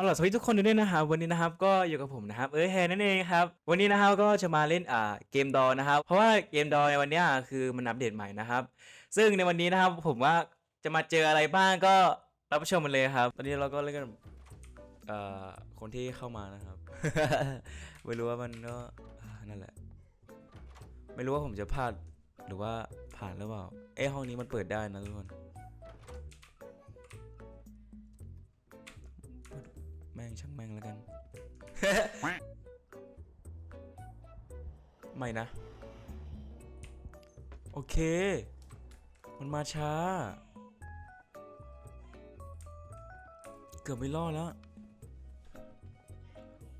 เอาล่ะสวัสดีทุกคนด้วยนะครับวันนี้นะครับก็อยู่กับผมนะครับเอ้ยแฮนั่นเองครับวันนี้นะครับก็จะมาเล่นอ่าเกมดอนะครับ เพราะว่าเกมดอในวันนี้คือมันอัปเดตใหม่นะครับ ซึ่งในวันนี้นะครับผมว่าจะมาเจออะไรบ้างก็รับชมมันเลยครับ ตอนนี้เราก็เล่นกันเอ่อคนที่เข้ามานะครับ ไม่รู้ว่ามันก็นั่นแหละ ไม่รู้ว่าผมจะพลาดหรือว่าผ่านหรือเปล่าเอ้ห้องนี้มันเปิดได้นะทุกคน แม่งช่างแม่งแล้วกัน ไม่นะ โอเค มันมาช้า เกือบไม่รอดแล้ว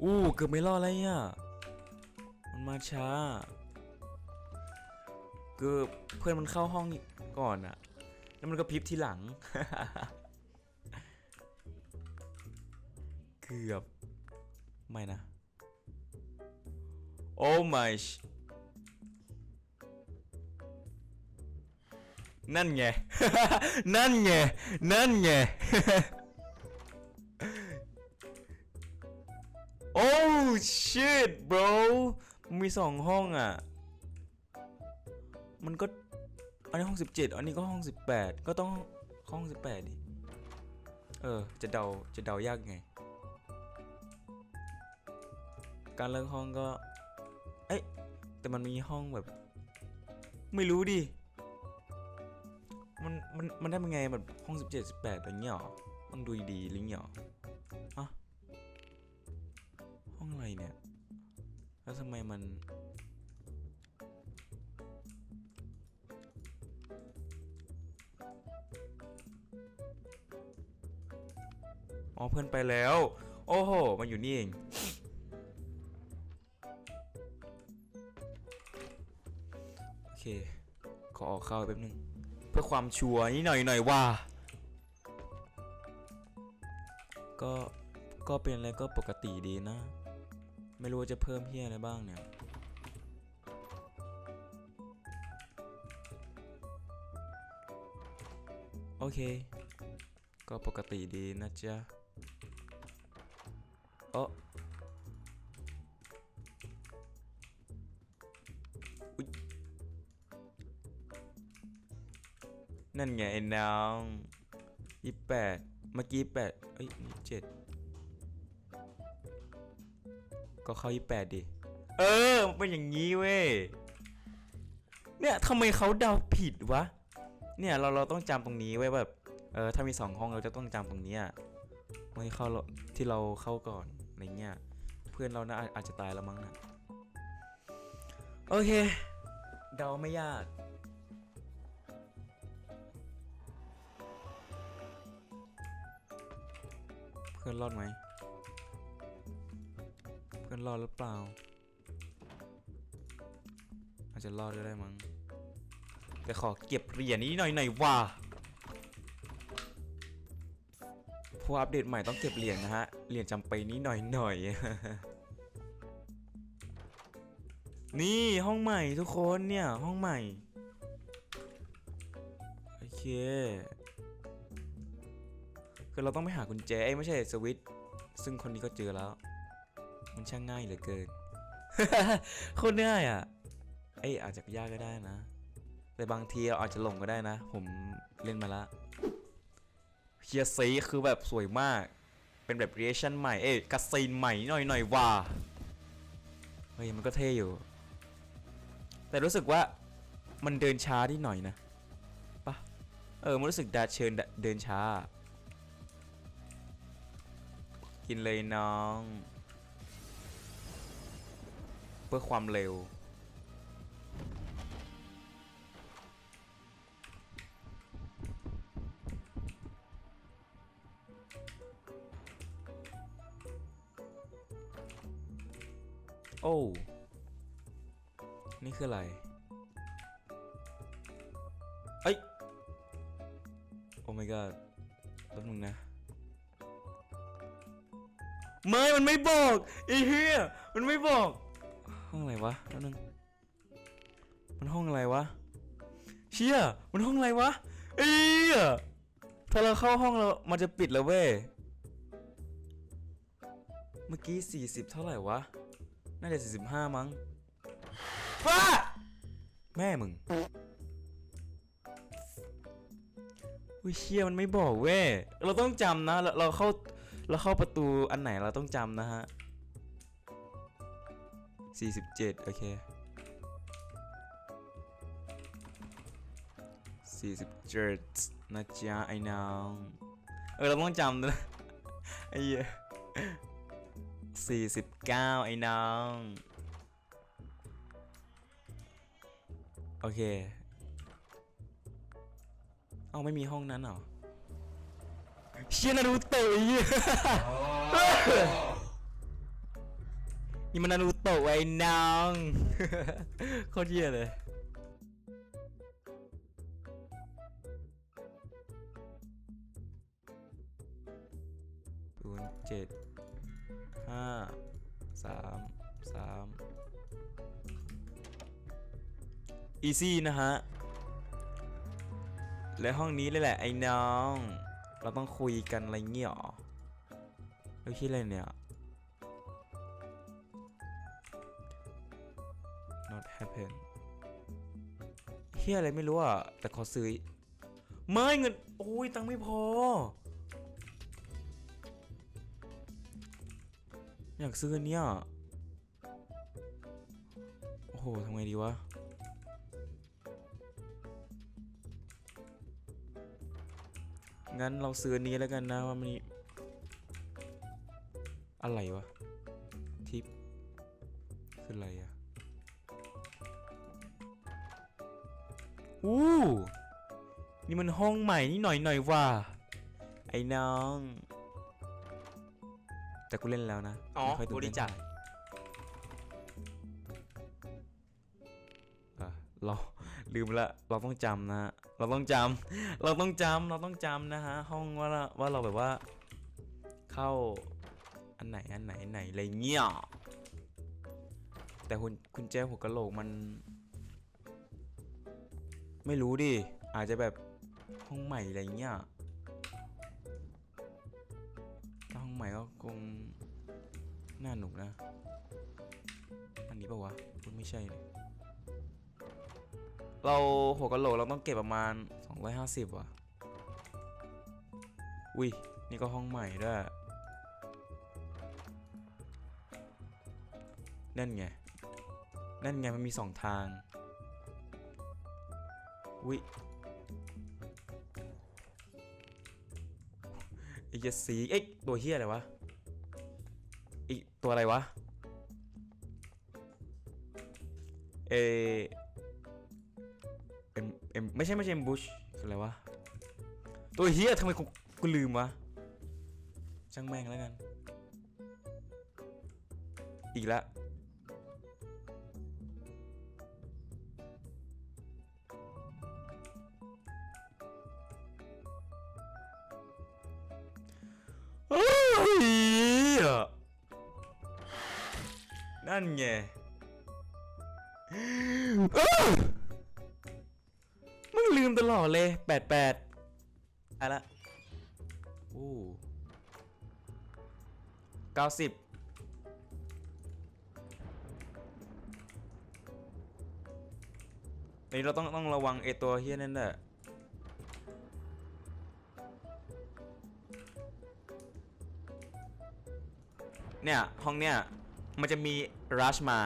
อู้เกือบไม่รอดแล้วเนี่ยมันมาช้า เกือบเพื่อนมันเข้าห้องก่อนอะแล้วมันก็พริบทีหลัง กือบ ไม่นะ โอ้ my sh- นั่นไง นั่นไง นั่นไง โอ้ shit bro มันมีสองห้องอะ มันก็ อันนี้ห้องสิบเจ็ดอันนี้ก็ห้องสิบแปดก็ต้องห้องสิบแปดดิ เออ จะเดา จะเดายากไง การเลือกห้องก็ เอ๊ะแต่มันมีห้องแบบ ไม่รู้ดิ มันมันมันได้เป็นไงแบบห้องสิบเจ็ดสิบแปดอะไรเงี้ยหรอต้องดูดีๆลิงเงี้ยหรออะห้องอะไรเนี่ย แล้วทำไมมันอ๋อเพื่อนไปแล้ว โอ้โห มันอยู่นี่เอง ขอออกเข้าแป๊บนึง เพื่อความชัวร์นี่หน่อยหน่อยว่า ก็ก็เป็นอะไรก็ปกติดีนะ ไม่รู้จะเพิ่มเพี้ยอะไรบ้างเนี่ยโอเค ก็ปกติดีนะจ๊ะ นั่นไงไอ้น้องยี่แปดเมื่อกี้แปดเอ้ยยี่เจ็ดก็เข้ายี่แปดดิ เออมันเป็นอย่างนี้เว้ย เนี่ยทำไมเขาเดาผิดวะ เนี่ยเราเราต้องจำตรงนี้ไว้แบบ เออถ้ามีสองห้องเราจะต้องจำตรงนี้ยห้องที่เข้าเราที่เราเข้าก่อนอะไรเงี้ย เพื่อนเรานะอาอาจจะตายแล้วมั้งนะโอเค เดาไม่ยาก เพื่อนรอดไหม เพื่อนรอดหรือเปล่า อาจจะรอดก็ได้มั้ง แต่ขอเก็บเหรียญนี้หน่อยหน่อยว่าผู้อัปเดตใหม่ต้องเก็บเหรียญนะฮะ เหรียญจำเป็นนี้หน่อยหน่อย นี่ห้องใหม่ทุกคนเนี่ย ห้องใหม่ โอเค คือเราต้องไปหากุญแจเอ้ไม่ใช่สวิตช์ซึ่งคนนี้ก็เจอแล้ว มันช่างง่ายเหลือเกินโคตรง่ายอะเอ้อาจจะยากก็ได้นะ แต่บางทีเราอาจจะหลงก็ได้นะ ผมเล่นมาละเฮียซีคือแบบสวยมาก เป็นแบบเรียชั่นใหม่ เอ้กัสซีนใหม่หน่อยหน่อยว่า เฮ้ย มันก็เท่อยู่ แต่รู้สึกว่ามันเดินช้าที่หน่อยนะปะเออ มันรู้สึกดาเชิญเดินช้า กินเลยน้อง เพื่อความเร็ว โอ้ นี่คืออะไร เอ้ย โอ้ my god แป๊บนึงนะ ไม่มันไม่บอกไอ้เหี้ยมันไม่บอก ห้องอะไรวะแป๊บนึงมันห้องอะไรวะ เชี่ยมันห้องอะไรวะไอ้เหี้ยถ้าเราเข้าห้องเรา มันจะปิดแล้วเว้ย เมื่อกี้ 40 เท่าไหร่วะ น่าจะ 45 มั้งฟ้าแม่มึงวิเชี่ยมันไม่บอกเว้ย เราต้องจำนะ เราเราเข้า เราเข้าประตูอันไหนเราต้องจำนะฮะ 47 โอเค 47นะจ๊ะไอ้น้องเออเราต้องจำด้วยนะไอ้เหี้ย49 ไอ้น้อง โอเค เอาไม่มีห้องนั้นเหรอ เชียนารูโตะไอ้เหี้ยนี่มันนารูโตะไอ้น้องโคตรเหี้ยเลยศูนย์เจ็ดห้าสามสามอีซี่นะฮะ และห้องนี้เลยแหละไอ้น้อง เราต้องคุยกันอะไรเงี้ยหรอแล้วคิดอะไรเนี่ย not happen เฮียอะไรไม่รู้อะ แต่ขอซื้อ ไม่เงิน โอ้ย ตังไม่พอ อยากซื้อเนี้ยโอ้โหทำไงดีวะ งั้นเราซื้ออันนี้แล้วกันนะว่ามันมีอะไรวะ ทิปคืออะไรอะอู้นี่มันห้องใหม่นี่หน่อยหน่อยว่ะไอ้น้อง แต่กูเล่นแล้วนะอ๋อไม่ค่อยตื่นบริเต้นจาคเท่าไหร่อะเราลืมละ เราต้องจำนะฮะ เราต้องจำเราต้องจำเราต้องจำนะฮะ ห้องว่าเราว่าเราแบบว่า เข้า อันไหนอันไหนไหนอะไรเงี้ยแต่คุณคุณแจหัวกะโหลกมัน ไม่รู้ดิ อาจจะแบบห้องใหม่อะไรเงี้ยถ้าห้องใหม่ก็คงน่าหนุกนะ อันนี้ปะวะมันไม่ใช่เลย เราหัวกะโหลกเราต้องเก็บประมาณ 250ว่ะอุ้ยนี่ก็ห้องใหม่ด้วยนั่นไง นั่นไงมันมีสองทาง อุ้ยไอ้เหี้ยสีเอ้ยตัวเฮียอะไรวะ อีกตัวอะไรวะ เอ มไม่ใช่ไม่ใช่เอ็มบุชคืออะไรวะ ตัวเฮียทำไมกูกูลืมวะช่างแม่งแล้วกัน อีกแล้วนั่นไง 90อันนี้เราต้องต้องระวังไอตัวเฮียนั่นแหละเนี่ย ห้องเนี่ย มันจะมีรัชมา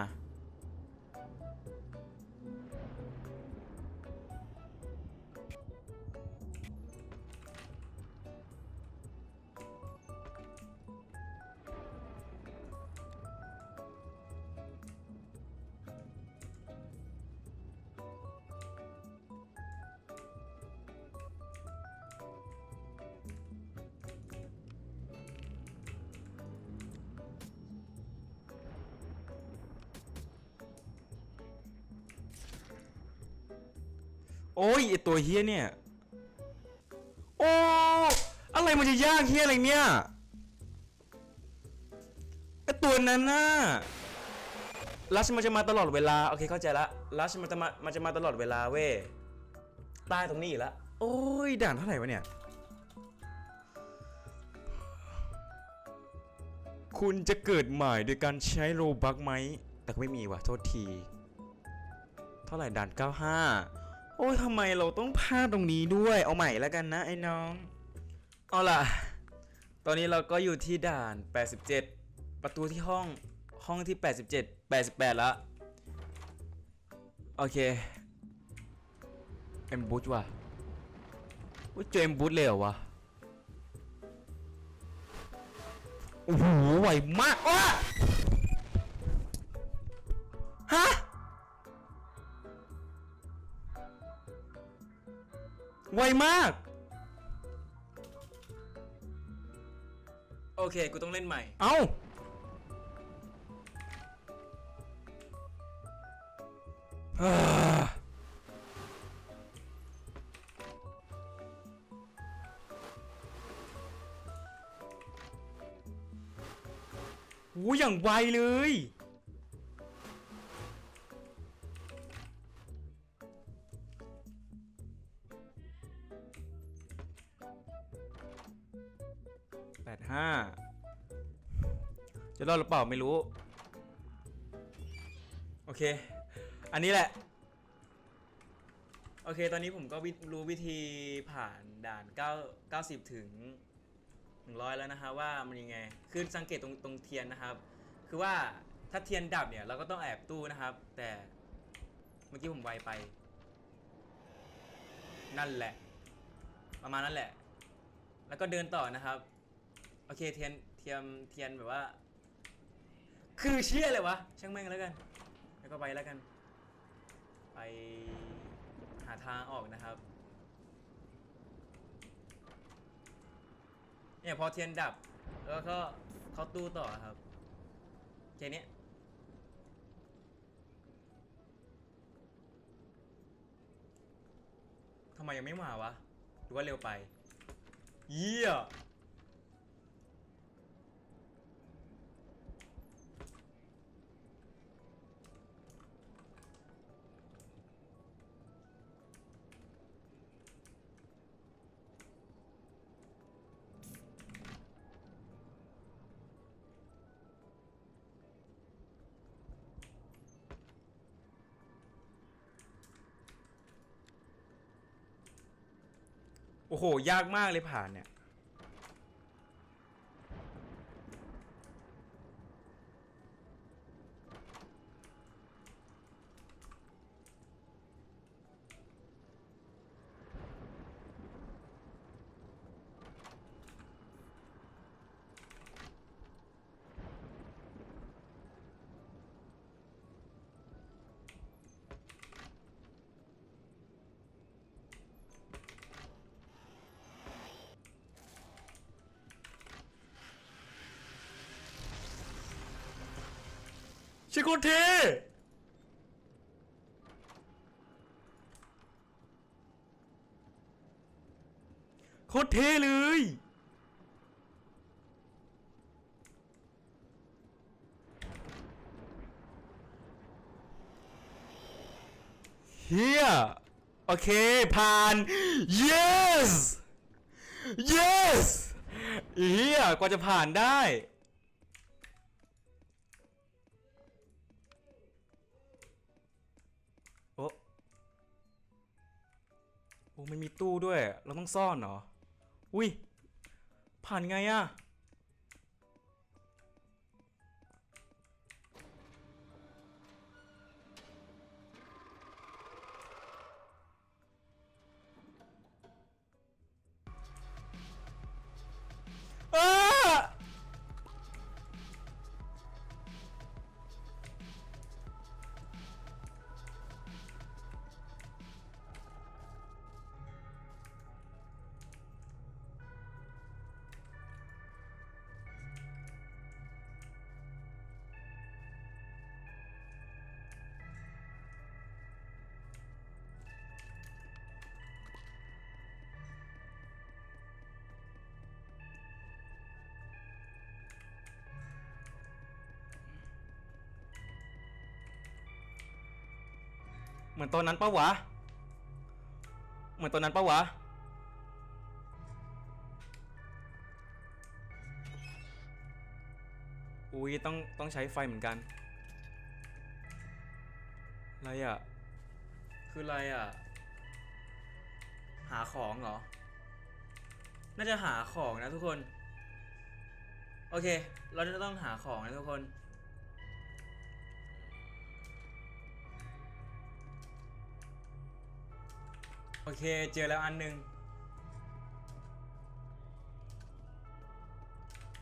โอ้ยไอตัวเฮี้ยเนี่ย โอ้อะไรมันจะยากเฮี้ยอะไรเนี่ยไอตัวนั้นน่ะลัชมันจะมาตลอดเวลาโอเคเข้าใจละลัชมันจะมามันจะมาตลอดเวลาเว้ยใต้ตรงนี้อีกล้วโอ้ยด่านเท่าไหร่วะเนี่ยคูคุณจะเกิดใหม่โดยการใช้โรบักไหม แต่ก็ไม่มีว่ะโทษที เท่าไหร่ด่าน 95 โอ้ยทำไมเราต้องพลาดตรงนี้ด้วยเอาใหม่แล้วกันนะไอ้น้อง เอาล่ะ ตอนนี้เราก็อยู่ที่ด่าน 87 ประตูที่ห้องห้องที่ 87 88แล้วโอเคเอ็มบูธว่ะอุ้ยเจอเอ็มบูธเลยเหรอวะโอ้โหไวมากว้าฮะ ไวมาก โอเค กูต้องเล่นใหม่ เอ้าอ่าโอ้ยอย่างไวเลย หรือเปล่าไม่รู้ โอเค อันนี้แหละ โอเค ตอนนี้ผมก็วิรู้วิธีผ่านด่าน 9 90 ถึง 100 แล้วนะฮะว่ามันยังไง คือสังเกตตรงตรงเทียนนะครับ คือว่าถ้าเทียนดับเนี่ยเราก็ต้องแอบตู้นะครับ แต่เมื่อกี้ผมไวไป นั่นแหละ ประมาณนั้นแหละ แล้วก็เดินต่อนะครับ โอเคเทียนเทียมเทียนแบบว่า คือเชี่ยเลยวะช่างแม่งแล้วกัน แล้วก็ไปแล้วกัน ไปหาทางออกนะครับเนี่ยพอเทียนดับ แล้วก็เข้าตู้ต่อครับแค่เนี้ยทำไมยังไม่มาวะหรือว่าเร็วไป เยี่ย โอ้โห ยากมากเลยผ่านเนี่ย ชิโกเทโคตรเทเลย เฮียโอเค ผ่าน yes yes เฮียกว่าจะผ่านได้ โอ้มันมีตู้ด้วย เราต้องซ่อนเหรอ อุ้ย ผ่านไงอะอ้า มือนตอนนั้นปะวะ เหมือนตอนนั้นปะวะ อุ้ยต้องต้องใช้ไฟเหมือนกัน อะไรอะ คืออะไรอะ หาของเหรอ น่าจะหาของนะทุกคน โอเค เราจะต้องหาของนะทุกคน โอเคเจอแล้วอันหนึ่ง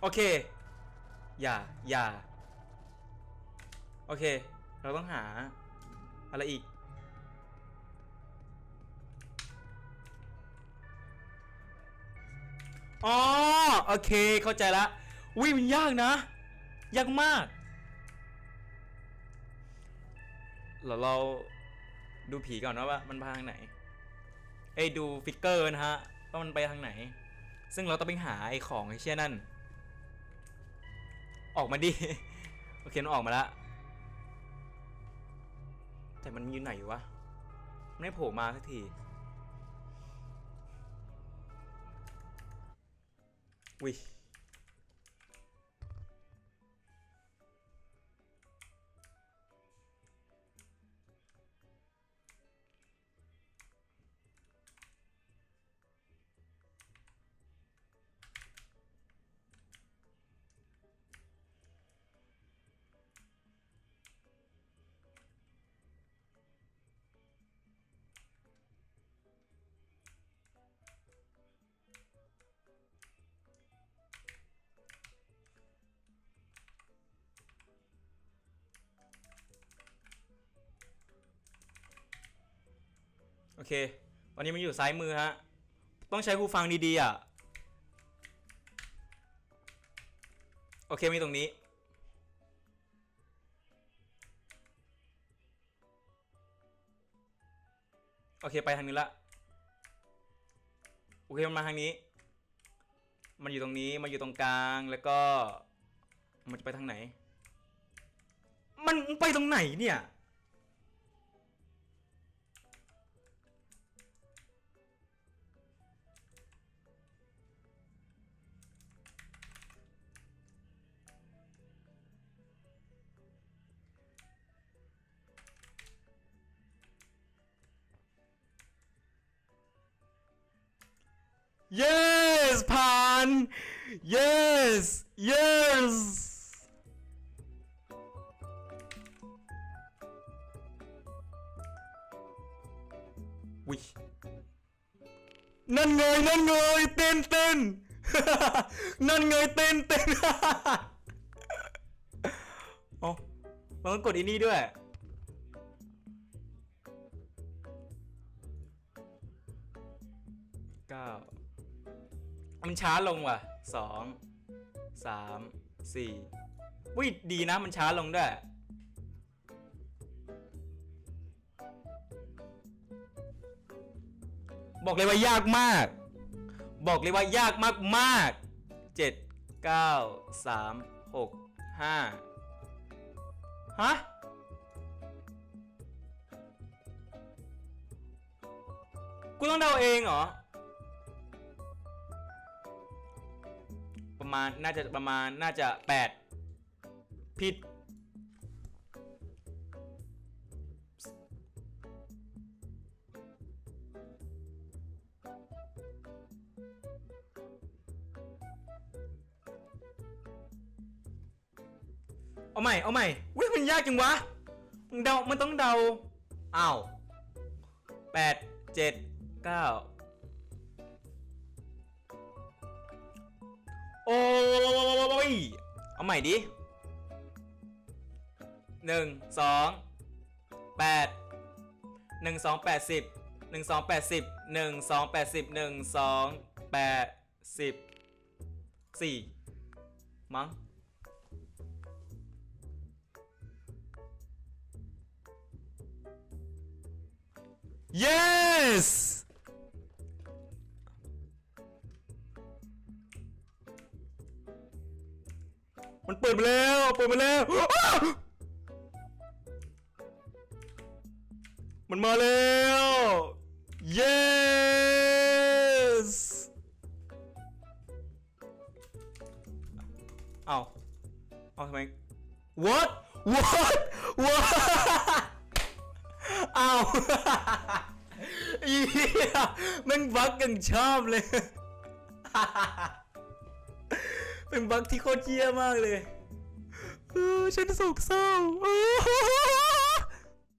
โอเค อย่า อย่า โอเค เราต้องหา อะไรอีก อ๋อ โอเค เข้าใจละวิมันยากนะ ยากมากเราเราดูผีก่อนว่ามันไปทางไหน เอ้ดูฟิกเกอร์นะฮะว่ามันไปทางไหน ซึ่งเราต้องไปหาไอ้ของไอ้เชี่ยนั่น ออกมาดิ โอเคมันออกมาแล้วแต่มันอยู่ไหนวะ ไม่โผล่มาสักทีวิ เค ตอนนี้มันอยู่ซ้ายมือฮะ ต้องใช้หูฟังดีๆอะ โอเค มีตรงนี้ โอเค ไปทางนี้ละ โอเค มันมาทางนี้ มันอยู่ตรงนี้ มันอยู่ตรงกลาง แล้วก็ มันจะไปทางไหน มันไปตรงไหนเนี่ย yes ผ่าน yes yes วินั่นไงยนั่นไงเต้นเต้น นั่นไงเต้นเต้นอ๋อมันต้องกดอีนี่ด้วย ช้าลงว่ะสองสามสี่วิดีนะมันช้าลงด้วย บอกเลยว่ายากมาก บอกเลยว่ายากมากมากเจ็ดเก้าสามหกห้าฮะกูต้องเดาเองเหรอ มาณน่าจะประมาณน่าจะแปดผิด เอาใหม่ เอาใหม่วิมันยากจังวะมึงเดา มันต้องเดา อ้าวแปดเจ็ดเก้า โอ้ยเอาใหม่ดิหนึ่งสองแปดหนึ่งสองแปดสิบหนึ่งสองแปดสิบหนึ่งสองแปดสิบหนึ่งสองแปดสิบสี่มั้ง yes มันเปิดมาแล้ว เปิดมาแล้ว มันมาแล้ว yes เอาเอาทำไม what what what เอาเหี้ยมันบักยังชอบเลย เป็นบักที่โคตรเยี่ยมากเลย เออ ฉันโศกเศร้า